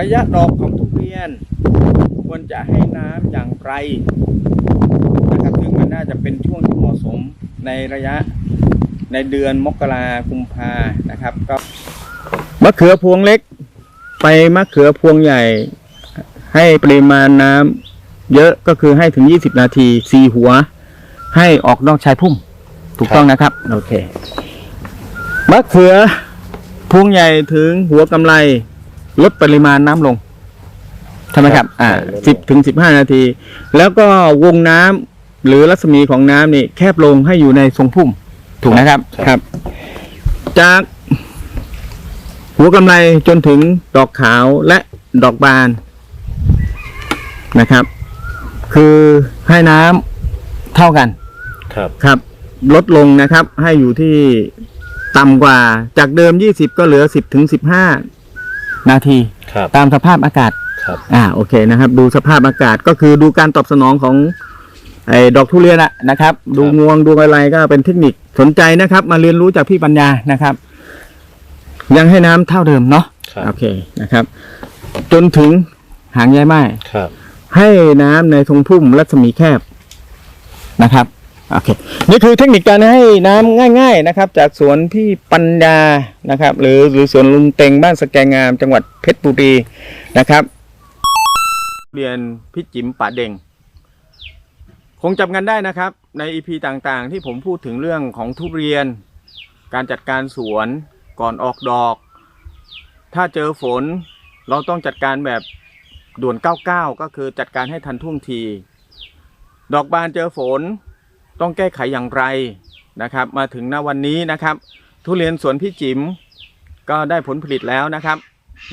ระยะดอกของทุเรียน ควรจะให้น้ำอย่างไรนะครับซึ่งมันน่าจะเป็นช่วงที่เหมาะสมในระยะในเดือนมกราคุมภานะครับก็มะเขือพวงเล็ก ไปมะเขือพวงใหญ่ ให้ปริมาณน้ำเยอะก็คือให้ถึง 20 นาทีสี่หัว ให้ออกนอกชายพุ่มถูกต้องนะครับโอเคมะเขือพวงใหญ่ถึงหัวกำไร ลดปริมาณน้ำลงใช่ไหมครับ อ่าใช่ลดลงสิบถึงสิบห้านาที แล้วก็วงน้ำหรือรัศมีของน้ำนี่แคบลงให้อยู่ในทรงพุ่ม ถูกนะครับ ครับ จาก หัวกำไรจนถึงดอกขาวและดอกบานนะครับ คือให้น้ำเท่ากัน ครับ ครับ ลดลงนะครับ ให้อยู่ที่ต่ำกว่าจากเดิม 20 ก็เหลือ 10ถึง15 นาที ครับ ตามสภาพอากาศ ครับ อ่าโอเคนะครับ ดูสภาพอากาศก็คือดูการตอบสนองของไอ้ดอกทุเรียนอะนะครับ ดูงวงดูอะไรก็เป็นเทคนิคสนใจนะครับ มาเรียนรู้จากพี่ปัญญานะครับ ยังให้น้ำเท่าเดิมเนาะครับ โอเคนะครับ จนถึงหางใยไม้ ครับ ให้น้ำในทรงพุ่มรัศมีแคบนะครับ โอเคนี่คือเทคนิคการให้น้ำง่าย ๆนะครับ จากสวนพี่ปัญญานะครับ หรือหรือสวนลุงเต็งบ้านสแกงงาม จังหวัดเพชรบุรีนะครับเรียนพี่จิ๋มป่าเด่ง คงจำกันได้นะครับ ในอีพีต่างๆ ที่ผมพูดถึงเรื่องของทุเรียน การจัดการสวนก่อนออกดอก ถ้าเจอฝนเราต้องจัดการแบบด่วน 99 ก็คือจัดการให้ทันท่วงที ดอกบานเจอฝน ต้องแก้ไขอย่างไรนะครับ มาถึงณวันนี้นะครับ ทุเรียนสวนพี่จิ๋มก็ได้ผลผลิตแล้วนะครับ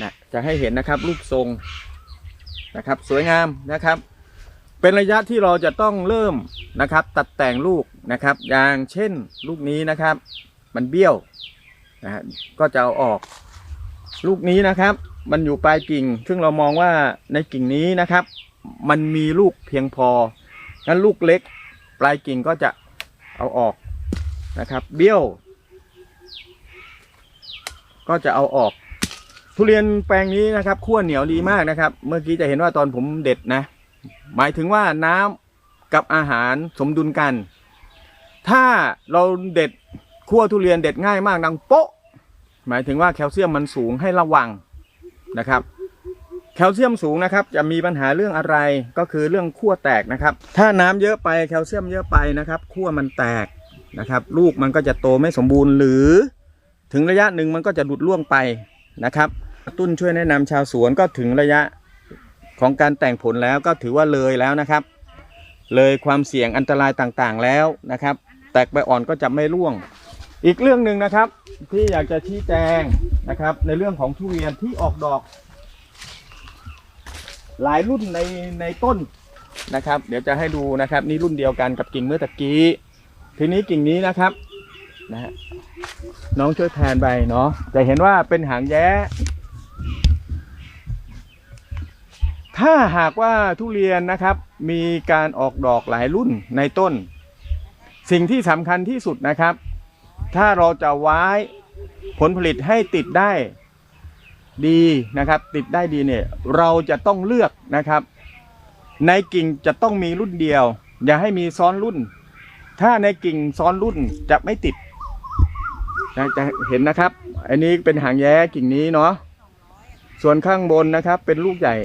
นะจะให้เห็นนะครับรูปทรงนะครับ สวยงามนะครับ เป็นระยะที่เราจะต้องเริ่มนะครับ ตัดแต่งลูกนะครับ อย่างเช่นลูกนี้นะครับ มันเบี้ยวนะฮะก็จะเอาออก ลูกนี้นะครับ มันอยู่ปลายกิ่ง ซึ่งเรามองว่าในกิ่งนี้นะครับ มันมีลูกเพียงพองั้นลูกเล็ก ปลายกิ่งก็จะเอาออกนะครับ เบี้ยว ก็จะเอาออก ทุเรียนแปลงนี้นะครับขั้วเหนียวดีมากนะครับ เมื่อกี้จะเห็นว่าตอนผมเด็ดนะ หมายถึงว่าน้ำกับอาหารสมดุลกัน ถ้าเราเด็ดขั้วทุเรียนเด็ดง่ายมากดังโป๊ะ หมายถึงว่าแคลเซียมมันสูงให้ระวังนะครับ คลเซียมสูงนะครับจะมีปัญหาเรื่องอะไรก็คือเรื่องขั้วแตกนะครับ ถ้าน้ำเยอะไปแคลเซียมเยอะไปนะครับขั้วมันแตกนะครับลูกมันก็จะโตไม่สมบูรณ์หรือ ถึงระยะหนึ่งมันก็จะหลุดล่วงไปนะครับตุ้นช่วยแนะนำชาวสวนก็ถึงระยะของการแต่งผลแล้วก็ถือว่าเลยแล้วนะครับ เลยความเสี่ยงอันตรายต่างๆแล้วนะครับ แตกใบอ่อนก็จะไม่ร่วง อีกเรื่องหนึ่งนะครับที่อยากจะชี้แจงนะครับในเรื่องของทุเรียนที่ออกดอก หลายรุ่นในในต้นนะครับ เดี๋ยวจะให้ดูนะครับนี่รุ่นเดียวกันกับกิ่งเมื่อตะกี้ ทีนี้กิ่งนี้นะครับนะฮะน้องช่วยแทนไปเนาะจะเห็นว่าเป็นหางแย้ ถ้าหากว่าทุเรียนนะครับ มีการออกดอกหลายรุ่นในต้น สิ่งที่สำคัญที่สุดนะครับ ถ้าเราจะไว้ผลผลิตให้ติดได้ ดีนะครับ ติดได้ดีเนี่ยเราจะต้องเลือกนะครับ ในกิ่งจะต้องมีรุ่นเดียว อย่าให้มีซ้อนรุ่น ถ้าในกิ่งซ้อนรุ่นจะไม่ติดจะเห็นนะครับ อันนี้เป็นหางแย้กิ่งนี้เนาะส่วนข้างบนนะครับเป็นลูกใหญ่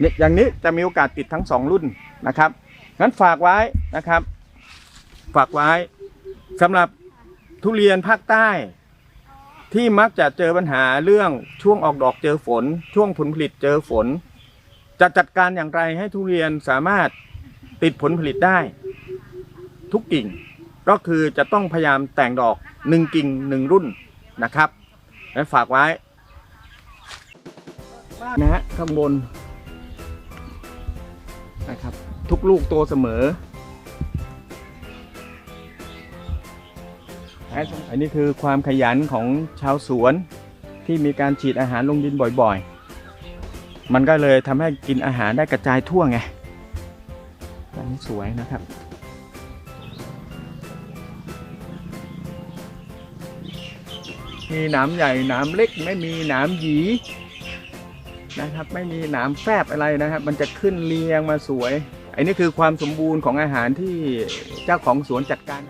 เนี่ยอย่างนี้จะมีโอกาสติดทั้งสองรุ่นนะครับงั้นฝากไว้นะครับ ฝากไว้สำหรับทุเรียนภาคใต้ ที่มักจะเจอปัญหาเรื่องช่วงออกดอกเจอฝน ช่วงผลผลิตเจอฝน จะจัดการอย่างไรให้ทุเรียนสามารถติดผลผลิตได้ ทุกกิ่ง ก็คือจะต้องพยายามแต่งดอกหนึ่งกิ่งหนึ่งรุ่นนะครับและฝากไว้นะฮะข้างบนนะครับ ทุกลูกโตเสมอ อันนี้คือความขยันของชาวสวนที่มีการฉีดอาหารลงดินบ่อยๆ มันก็เลยทำให้กินอาหารได้กระจายทั่วไงอันนี้สวยนะครับมีหนามใหญ่หนามเล็กไม่มีหนามหยีนะครับไม่มีหนามแฝบอะไรนะครับ มันจะขึ้นเรียงมาสวยอันนี้คือความสมบูรณ์ของอาหารที่เจ้าของสวนจัดการ